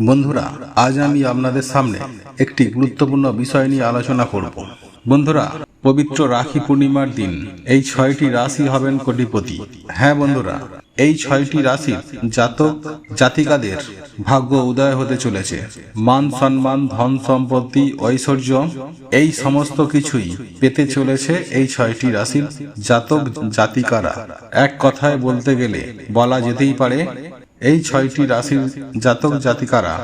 বন্ধুরা, আজ আমি আপনাদের সামনে একটি গুরুত্বপূর্ণ বিষয় নিয়ে আলোচনা করব। বন্ধুরা, পবিত্র রাখি পূর্ণিমার দিন, এই ছয়টি রাশি হবেন কোটিপতি। হ্যাঁ বন্ধুরা, এই ছয়টি রাশির জাতক, জাতিকাদের ভাগ্য উদয় হতে চলেছে। মান সম্মান, ধন সম্পত্তি, ঐশ্বর্য, এই সমস্ত কিছুই পেতে চলেছে এই ছয়টি রাশির জাতক, জাতিকারা। এক কথায় বলতে গেলে বলা যেতেই পারে এই ছয়টি রাশির জাতক জাতিকারা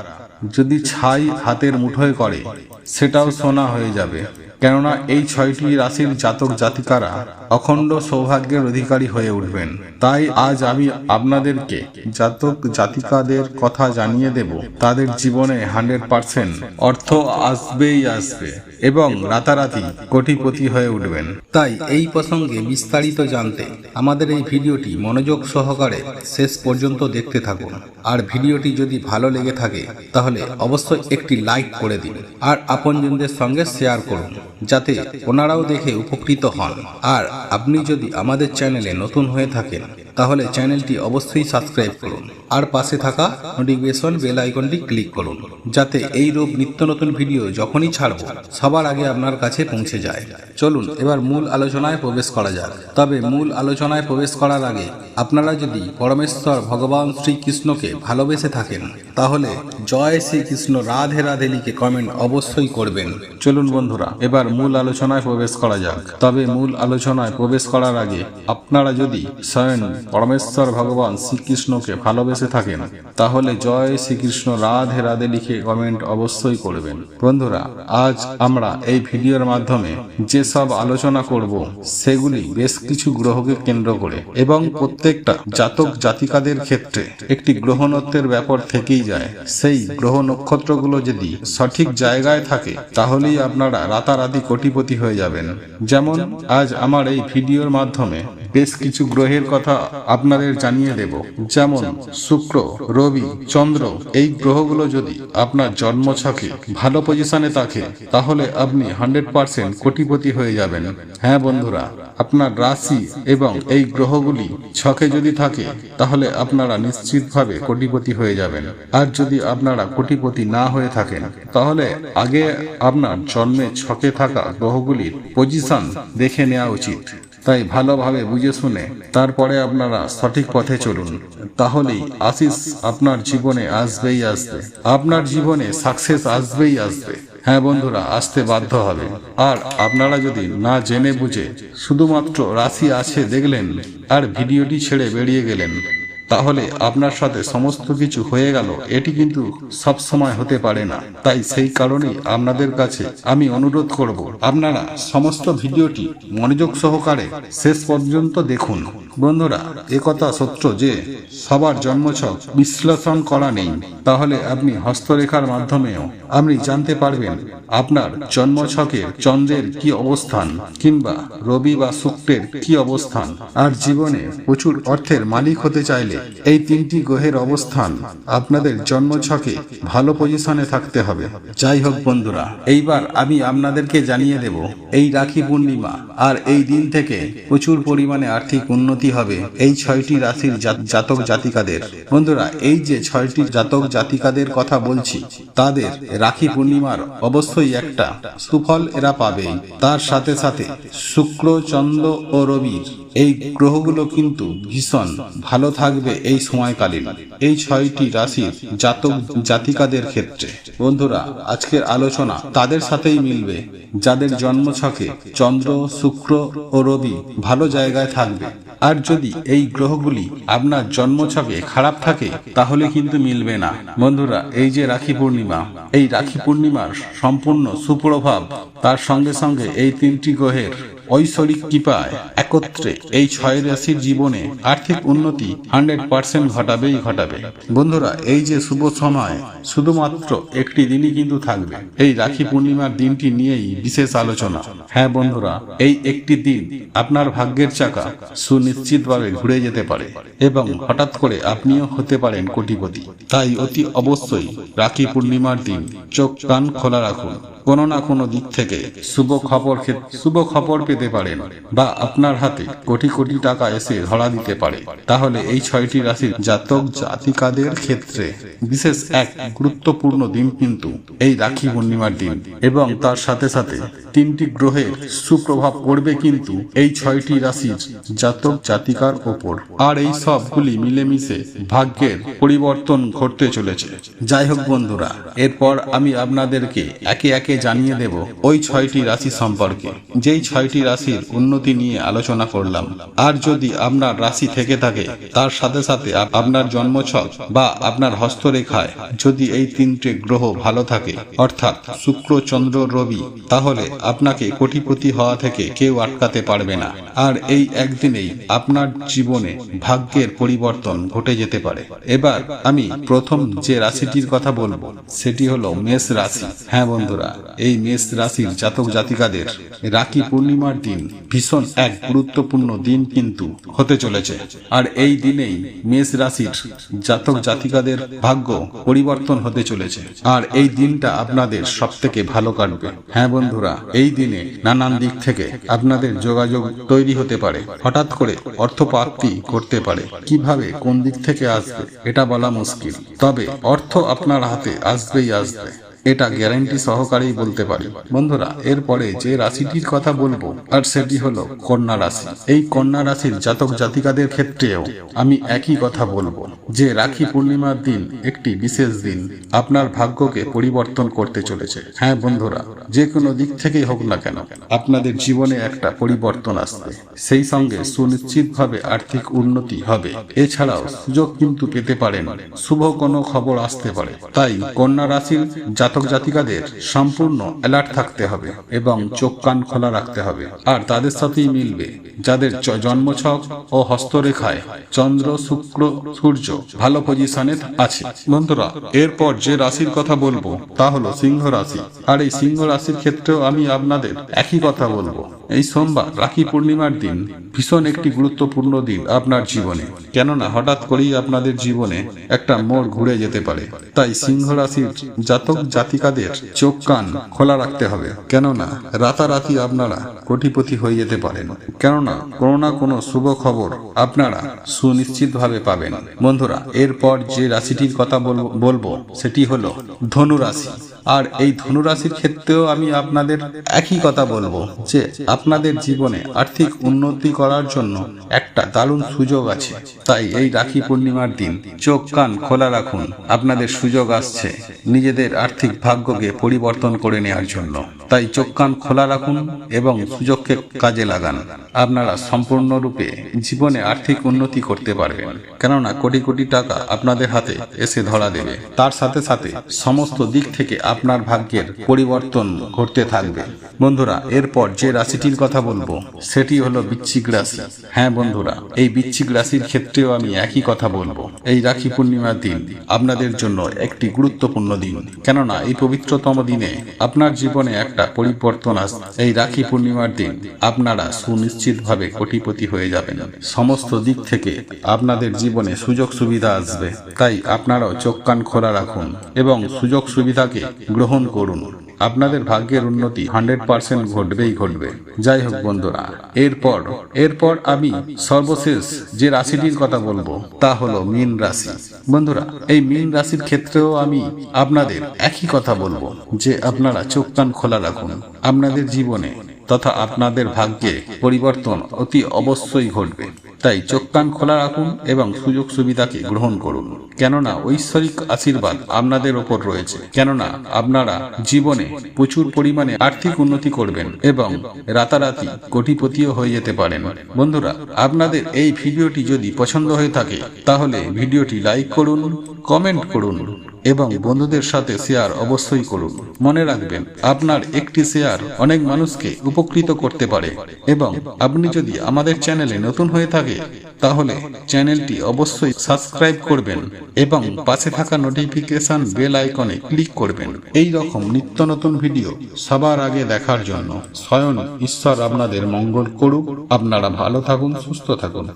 যদি ছাই হাতের মুঠোয় করে, সেটাও সোনা হয়ে যাবে। কেননা এই ছয়টি রাশির জাতক জাতিকারা অখণ্ড সৌভাগ্যের অধিকারী হয়ে উঠবেন। তাই আজ আমি আপনাদেরকে জাতক জাতিকাদের কথা জানিয়ে দেব। তাদের জীবনে হান্ড্রেড পার্সেন্ট অর্থ আসবেই আসবে এবং রাতারাতি কোটিপতি হয়ে উঠবেন। তাই এই প্রসঙ্গে বিস্তারিত জানতে আমাদের এই ভিডিওটি মনোযোগ সহকারে শেষ পর্যন্ত দেখতে থাকুন। আর ভিডিওটি যদি ভালো লেগে থাকে, তাহলে অবশ্যই একটি লাইক করে দিন। আর আপনজনদের সঙ্গে শেয়ার করুন, যাতে ওনারাও দেখে উপকৃত হন। আর আপনি যদি আমাদের চ্যানেলে নতুন হয়ে থাকেন তাহলে চ্যানেলটি অবশ্যই সাবস্ক্রাইব করুন। আর পাশে থাকা নোটিফিকেশন বেল আইকনটি ক্লিক করুন, যাতে এই রূপ নিত্য নতুন ভিডিও যখনই ছাড়ব, সবার আগে আপনার কাছে পৌঁছে যায়। চলুন, এবার মূল আলোচনায় প্রবেশ করা যাক। তবে মূল আলোচনায় প্রবেশ করার আগে আপনারা যদি পরমেশ্বর ভগবান শ্রীকৃষ্ণকে ভালোবেসে থাকেন, তাহলে জয় শ্রীকৃষ্ণ রাধে রাধে লিখে কমেন্ট অবশ্যই করবেন। চলুন বন্ধুরা, এবার মূল আলোচনায় প্রবেশ করা যাক। তবে মূল আলোচনায় প্রবেশ করার আগে আপনারা যদি স্বয়ং পরমেশ্বর ভগবান শ্রীকৃষ্ণকে ভালোবেসে থাকেন। তাহলে জয় শ্রীকৃষ্ণ রাধে রাধে লিখে কমেন্ট অবশ্যই করবেন। বন্ধুরা, আজ আমরা এই ভিডিওর মাধ্যমে যে সব আলোচনা করব, সেগুলি বেশ কিছু গ্রহকে কেন্দ্র করে এবং প্রত্যেকটা জাতক জাতিকাদের ক্ষেত্রে একটি গ্রহণত্বের ব্যাপার থেকেই যায়। সেই গ্রহ নক্ষত্রগুলো যদি সঠিক জায়গায় থাকে, তাহলেই আপনারা রাতারাতি কোটিপতি হয়ে যাবেন। যেমন আজ আমার এই ভিডিওর মাধ্যমে বেশ কিছু গ্রহের কথা আপনাদের জানিয়ে দেব। যেমন শুক্র, রবি, চন্দ্র, এই গ্রহগুলো যদি আপনার জন্ম ছকে ভালো পজিশনে থাকে, তাহলে আপনি হান্ড্রেড পার্সেন্ট কোটিপতি হয়ে যাবেন। হ্যাঁ বন্ধুরা, আপনার রাশি এবং এই গ্রহগুলি ছকে যদি থাকে, তাহলে আপনারা নিশ্চিতভাবে কোটিপতি হয়ে যাবেন। আর যদি আপনারা কোটিপতি না হয়ে থাকেন, তাহলে আগে আপনার জন্মে ছকে থাকা গ্রহগুলির পজিশন দেখে নেওয়া উচিত। তাই ভালোভাবে বুঝে শুনে তারপরে আপনারা সঠিক পথে চলুন। তাহলেই আশিস আপনার জীবনে আসবেই আসবে। আপনার জীবনে সাকসেস আসবেই আসবে। হ্যাঁ বন্ধুরা, আসতে বাধ্য হবে। আর আপনারা যদি না জেনে বুঝে, শুধুমাত্র রাশি আছে দেখলেন, আর ভিডিওটি ছেড়ে বেরিয়ে গেলেন। তাহলে আপনার সাথে সমস্ত কিছু হয়ে গেল, এটি কিন্তু সব সময় হতে পারে না। তাই সেই কারণেই আপনাদের কাছে আমি অনুরোধ করব, আপনারা সমস্ত ভিডিওটি মনোযোগ সহকারে শেষ পর্যন্ত দেখুন। বন্ধুরা একথা সত্য যে, সবার জন্মছক বিশ্লেষণ করা নেই। তাহলে আপনি হস্তরেখার মাধ্যমেও আপনি জানতে পারবেন আপনার জন্মছকের চন্দ্রের কি অবস্থান কিংবা রবি বা শুক্রের কি অবস্থান। আর জীবনে প্রচুর অর্থের মালিক হতে চাইলে এই তিনটি গ্রহের অবস্থান আপনাদের জন্মছকে ভালো পজিশনে থাকতে হবে। যাই হোক বন্ধুরা, এইবার আমি আপনাদেরকে জানিয়ে দেব, এই রাখি পূর্ণিমা আর এই দিন থেকে প্রচুর পরিমাণে আর্থিক উন্নতি হবে এই ছয়টি রাশির জাতক জাতিকাদের। বন্ধুরা, এই যে ছয়টি জাতক জাতিকাদের কথা বলছি, তাদের রাখি পূর্ণিমার অবশ্যই একটা সুফল এরা পাবেই তার সাথে সাথে শুক্র, চন্দ্র ও রবির এই গ্রহগুলো কিন্তু ভীষণ ভালো থাকবে এই সময়কালীন। এই ছয়টি রাশি জাতক জাতিকাদের ক্ষেত্রে। বন্ধুরা, আজকের আলোচনা তাদের সাথেই মিলবে, যাদের জন্মছকে চন্দ্র, শুক্র ও রবি ভালো জায়গায় থাকবে। আর যদি এই গ্রহগুলি আপনার জন্মছকে খারাপ থাকে, তাহলে কিন্তু মিলবে না। বন্ধুরা, এই যে রাখি পূর্ণিমা, এই রাখি পূর্ণিমার সম্পূর্ণ সুপ্রভাব, তার সঙ্গে সঙ্গে এই তিনটি গ্রহের ঐশ্বরিক কৃপায় একত্রে এই ছয় রাশির জীবনে আর্থিক উন্নতি হান্ড্রেড পার্সেন্ট ঘটাবেই ঘটাবে। বন্ধুরা, এই যে শুভ সময়, শুধুমাত্র একটি দিনই কিন্তু থাকবে। এই রাখি পূর্ণিমার দিনটি নিয়েই বিশেষ আলোচনা। হ্যাঁ বন্ধুরা, এই একটি দিন আপনার ভাগ্যের চাকা সুনিশ্চিতভাবে ঘুরে যেতে পারে এবং হঠাৎ করে আপনিও হতে পারেন কোটিপতি। তাই অতি অবশ্যই রাখি পূর্ণিমার দিন চোখ কান খোলা রাখুন। কোনো না কোনো দিক থেকে শুভ খবর শুভ খবর পেতে পারেন বা আপনার হাতে কোটি কোটি টাকা এসে ধরা দিতে পারে। তাহলে এই ছয়টি রাশির জাতক জাতিকাদের ক্ষেত্রে বিশেষ এক গুরুত্বপূর্ণ দিন কিন্তু এই রাখি পূর্ণিমার দিন। এবং তার সাথে সাথে তিনটি গ্রহের সুপ্রভাব পড়বে কিন্তু এই ছয়টি রাশির জাতক জাতিকার ওপর। আর এই সবগুলি মিলেমিশে ভাগ্যের পরিবর্তন ঘটতে চলেছে। যাই হোক বন্ধুরা, এরপর আমি আপনাদেরকে একে একে জানিয়ে দেব ওই ছয়টি রাশি সম্পর্কে। যেই ছয়টি রাশির উন্নতি নিয়ে আলোচনা করলাম। আর যদি আপনার রাশি থেকে থাকে, তার সাথে সাথে আপ- আপনার জন্মছক বা আপনার হস্তরেখায় যদি এই তিনটে গ্রহ ভালো থাকে, অর্থাৎ শুক্র, চন্দ্র, রবি, তাহলে আপনাকে কোটিপতি হওয়া থেকে কেউ আটকাতে পারবে না। আর এই একদিনেই আপনার জীবনে ভাগ্যের পরিবর্তন ঘটে যেতে পারে। এবার আমি প্রথম যে রাশিটির কথা বলব, সেটি হলো মেষ রাশি। হ্যাঁ বন্ধুরা, এই মেষ রাশির জাতক জাতিকাদের রাখি পূর্ণিমার দিন ভীষণ এক গুরুত্বপূর্ণ দিন কিন্তু হতে চলেছে। আর এই দিনেই মেষ রাশির জাতক জাতিকাদের ভাগ্য পরিবর্তন হতে চলেছে। আর এই দিনটা আপনাদের সব থেকে ভালো কাটবে। হ্যাঁ বন্ধুরা, এই দিনে নানান দিক থেকে আপনাদের যোগাযোগ তৈরি হতে পারে। হঠাৎ করে অর্থ প্রাপ্তি করতে পারে। কীভাবে, কোন দিক থেকে আসবে, এটা বলা মুশকিল। তবে অর্থ আপনার হাতে আসবেই আসবে। এটা গ্যারান্টি সহকারেই বলতে পারি। বন্ধুরা, এরপরে যে রাশিটির কথা বলব, আর সেটি হলো কন্যা রাশি। এই কন্যা রাশির জাতক জাতিকাদের ক্ষেত্রেও আমি একই কথা বলব, যে রাখি পূর্ণিমার দিন একটি বিশেষ দিন, আপনার ভাগ্যকে পরিবর্তন করতে চলেছে। হ্যাঁ বন্ধুরা, যে কোনো দিক থেকেই হোক না কেন, আপনাদের জীবনে একটা পরিবর্তন আসবে। সেই সঙ্গে সুনিশ্চিতভাবে আর্থিক উন্নতি হবে। এছাড়াও সুযোগ কিন্তু পেতে পারেন, শুভ কোনো খবর আসতে পারে। তাই কন্যা রাশির জাতক জাতিকাদের সম্পূর্ণ অ্যালার্ট থাকতে হবে এবং চোখ কান খোলা রাখতে হবে। আর তাদের সাথেই মিলবে, যাদের জন্মছক ও হস্তরেখায় চন্দ্র, শুক্র, সূর্য ভালো পজিশনে আছে। বন্ধুরা, এরপর যে রাশির কথা বলব, তা হলো সিংহ রাশি। আর এই সিংহ রাশির ক্ষেত্রেও আমি আপনাদের একই কথা বলব। এই সোমবার রাখি পূর্ণিমার দিন ভীষণ একটি গুরুত্বপূর্ণ দিন আপনার জীবনে। কেননা, হঠাৎ করেই আপনাদের জীবনে একটা মোড় ঘুরে যেতে পারে। তাই সিংহ রাশির জাতক জাতিকাদের চোখ কান খোলা রাখতে হবে। কেননা রাতারাতি আপনারা কোটিপতি হয়ে যেতে পারেন। কেননা কোনো না কোনো শুভ খবর আপনারা সুনিশ্চিতভাবে পাবেন। বন্ধুরা, এরপর যে রাশিটির কথা বলবো- সেটি হলো ধনু রাশি আর এই ধনু রাশির ক্ষেত্রেও আমি আপনাদের একই কথা বলব যে আপনাদের জীবনে আর্থিক উন্নতি করার জন্য একটা দারুণ সুযোগ আছে। তাই এই রাখি পূর্ণিমার দিন চোখ কান খোলা রাখুন। আপনাদের সুযোগ আসছে। নিজেদের আর্থিক ভাগ্যকে পরিবর্তন করে নেওয়ার জন্য। তাই চোখ কান খোলা রাখুন এবং সুযোগকে কাজে লাগান। আপনারা সম্পূর্ণরূপে জীবনে আর্থিক উন্নতি করতে পারবেন। কেননা কোটি কোটি টাকা আপনাদের হাতে এসে ধরা দেবে। তার সাথে সাথে সমস্ত দিক থেকে আপনার ভাগ্যের পরিবর্তন ঘটতে থাকবে। বন্ধুরা, এরপর যে রাশিটির কথা বলব, সেটি হলো বিচ্ছিক রাশি। হ্যাঁ বন্ধুরা, এই বিচ্ছিক রাশির ক্ষেত্রেও আমি একই কথা বলব। এই রাখি পূর্ণিমার দিন আপনাদের জন্য একটি গুরুত্বপূর্ণ দিন। কেননা এই পবিত্রতম দিনে আপনার জীবনে একটা পরিবর্তন আসবে এই রাখি পূর্ণিমার দিন আপনারা সুনিশ্চিতভাবে কোটিপতি হয়ে যাবেন। সমস্ত দিক থেকে আপনাদের জীবনে সুযোগ সুবিধা আসবে। তাই আপনারাও চোখ কান খোলা রাখুন এবং সুযোগ সুবিধাকে গ্রহণ করুন। আপনাদের ভাগ্যের উন্নতি হান্ড্রেড পার্সেন্ট ঘটবেই ঘটবে। যাই হোক বন্ধুরা, এরপর এরপর আমি সর্বশেষ যে রাশিটির কথা বলব, তা হলো মীন রাশি। বন্ধুরা, এই মীন রাশির ক্ষেত্রেও আমি আপনাদের একই কথা বলব, যে আপনারা চোখ কান খোলা রাখুন। আপনাদের জীবনে তথা আপনাদের ভাগ্যে পরিবর্তন অতি অবশ্যই ঘটবে। তাই চোখ কান খোলা রাখুন এবং সুযোগ সুবিধাকে গ্রহণ করুন। কেননা ঐশ্বরিক আশীর্বাদ আপনাদের ওপর রয়েছে। কেননা আপনারা জীবনে প্রচুর পরিমাণে আর্থিক উন্নতি করবেন এবং রাতারাতি কোটিপতিও হয়ে যেতে পারেন। বন্ধুরা, আপনাদের এই ভিডিওটি যদি পছন্দ হয়ে থাকে, তাহলে ভিডিওটি লাইক করুন, কমেন্ট করুন। এবং বন্ধুদের সাথে শেয়ার অবশ্যই করুন। মনে রাখবেন, আপনার একটি শেয়ার অনেক মানুষকে উপকৃত করতে পারে এবং আপনি যদি আমাদের চ্যানেলে নতুন হয়ে থাকে, তাহলে চ্যানেলটি অবশ্যই সাবস্ক্রাইব করবেন এবং পাশে থাকা নোটিফিকেশন বেল আইকনে ক্লিক করবেন। এই রকম নিত্য নতুন ভিডিও সবার আগে দেখার জন্য স্বয়ং ঈশ্বর আপনাদের মঙ্গল করুক। আপনারা ভালো থাকুন, সুস্থ থাকুন।